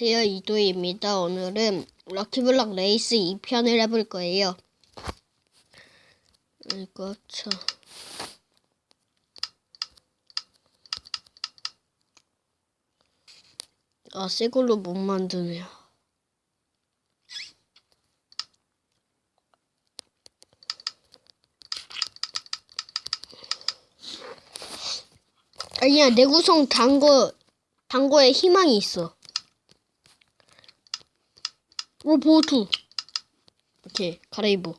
안녕하세요 이도희입니다. 오늘은 럭키블럭 레이스 2편을 해볼 거예요. 이거 참. 아, 새 걸로 못 만드네요. 아니야, 내 구성 단거, 단거에 희망이 있어. 오, 보호투. 오케이, 가레이브.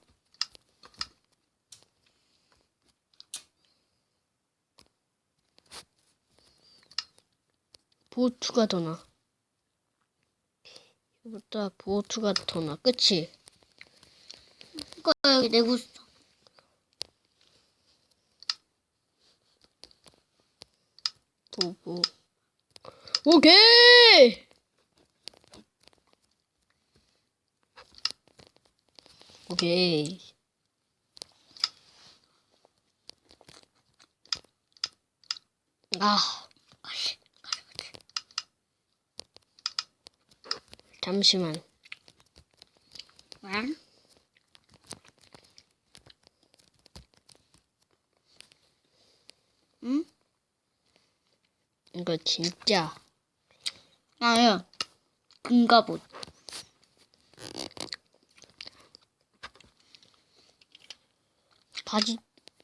보호투가 더 나. 이거보다 보호투가 더 나. 그치? 이거 여기 내고 있어. 보보. 오케이! 오케이. 아. 잠시만. 왜? 응? 이거 진짜. 아니야. 금갑옷. 바지,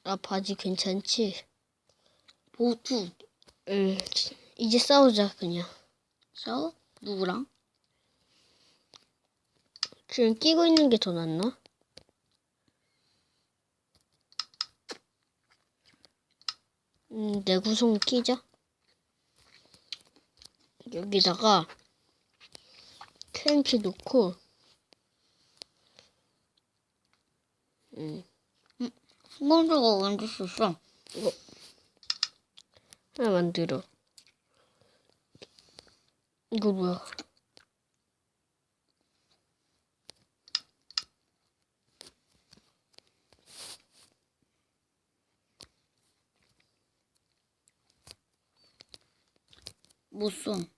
아, 바지 괜찮지? 보투. 응. 이제 싸우자, 그냥. 싸워? 누구랑? 지금 끼고 있는 게 더 낫나? 음, 내 구성 끼자. 여기다가 크랭키 넣고, 음, 수건조가 만들 수 있어. 하나 만들어. 이거 뭐야? 못 써.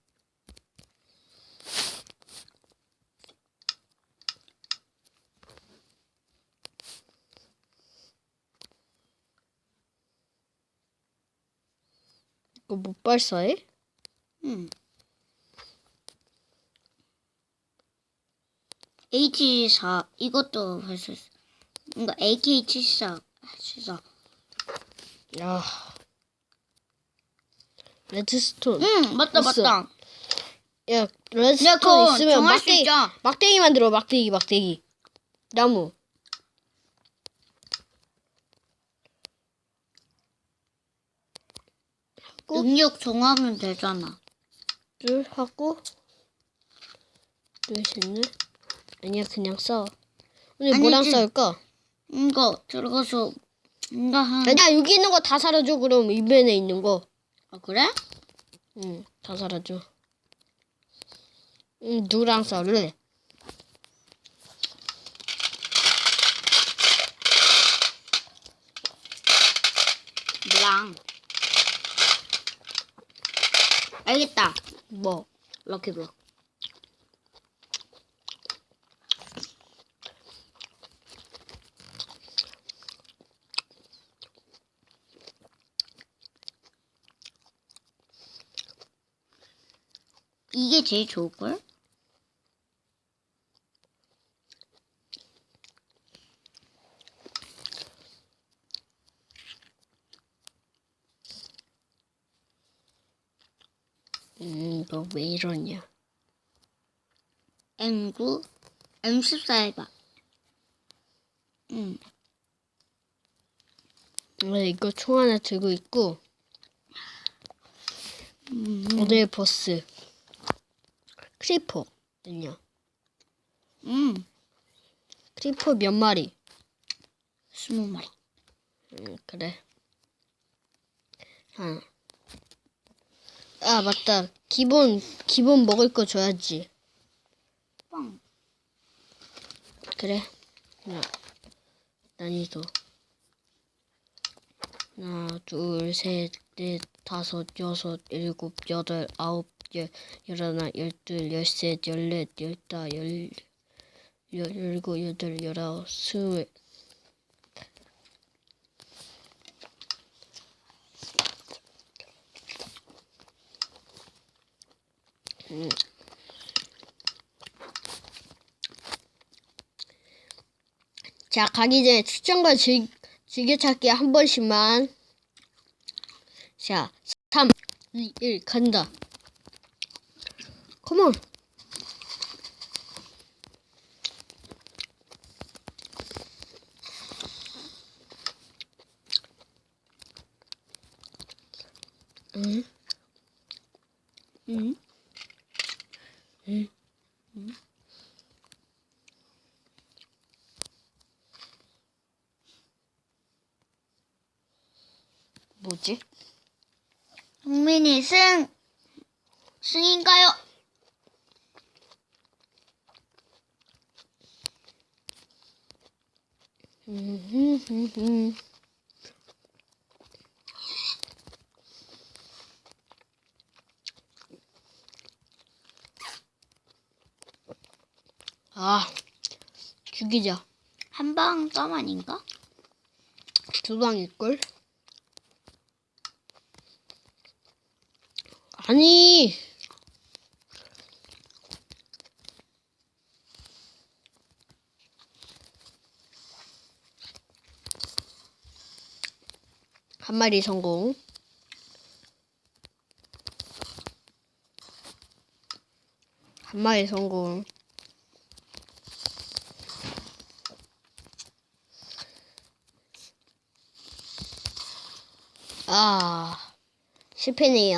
이거 못 발사해? 응. H4 이것도 있어. 이거 AK74 74. 야. 레드스톤. 응 맞다 있어. 맞다. 야, 레드스톤 그거 있으면 막대기. 막대기 만들어, 막대기, 막대기. 나무. 꼭- 능력 정하면 되잖아. 둘 하고 둘, 셋, 넷. 아니야, 그냥 싸워. 오늘 아니지. 뭐랑 싸울까? 이거 들어가서 이거 한. 아니야, 여기 있는 거 다 사라져, 그럼 이변에 있는 거. 아 그래? 응, 다 사라져. 응, 누구랑 싸울래? 나랑. 알겠다. 뭐? 럭키블럭. 이게 제일 좋을걸? 음, 너 왜 이러냐? M9, M14 해봐. 응. 네, 이거 총 하나 들고 있고, 음. 오늘 보스. 크리퍼 는요? 음. 크리퍼 몇 마리? 스무 마리. 음, 그래. 하나. 아, 맞다. 기본, 기본 먹을 거 줘야지. 빵. 그래. 하나. 난이도. 하나, 둘, 셋, 넷, 다섯, 여섯, 일곱, 여덟, 아홉, 열, 열하나, 열둘, 열셋, 열넷, 열다, 열, 열, 열일곱, 여덟, 열아홉, 스물. 음. 자, 가기 전에 추천과 즐, 즐겨찾기 한 번씩만. 자, 3, 2, 1, 간다. 컴온. 응? 응? 뭐지? 국민이 승! 승인가요? 음, 아, 죽이자. 한방 껌 아닌가? 두 방일걸? 아니! 한 마리 성공. 한 마리 성공. 아, 실패네요.